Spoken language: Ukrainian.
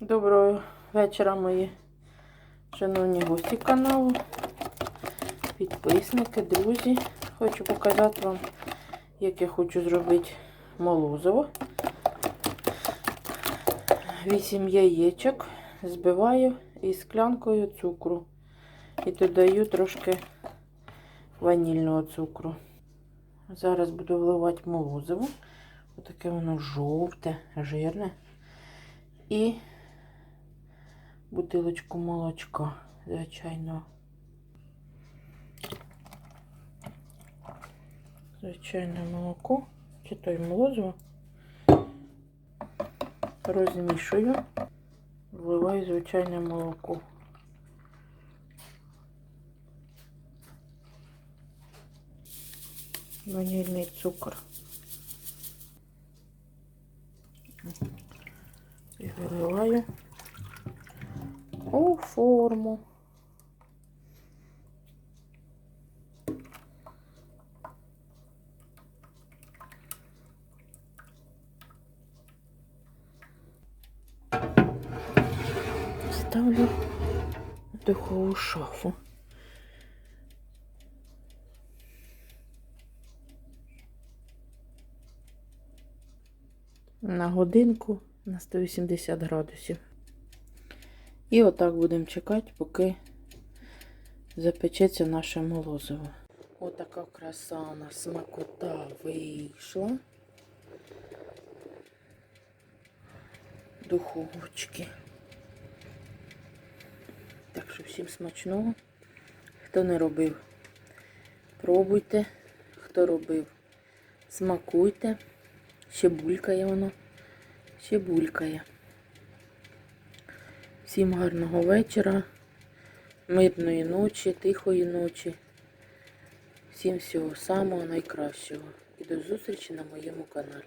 Доброго вечора, мої шановні гості каналу, підписники, друзі. Хочу показати вам, як я хочу зробити молозиво. 8 яєчок збиваю із склянкою цукру. І додаю трошки ванільного цукру. Зараз буду вливати молозиво. Отаке воно жовте, жирне. І бутилочку молочка, звичайно. Звичайне молоко, чи то й молозиво. Розмішую, вливаю звичайне молоко. Ванільний цукор. І виливаю у форму. Ставлю в духову шафу. На годинку на 180 градусів. І отак будемо чекати, поки запечеться наше молозиво. Отака краса у нас смакота вийшла. Духовочки. Так що всім смачного. Хто не робив, пробуйте. Хто робив, смакуйте. Ще булькає воно. Ще булькає. Всім гарного вечора, мирної ночі, тихої ночі. Всім всього самого найкращого. І до зустрічі на моєму каналі.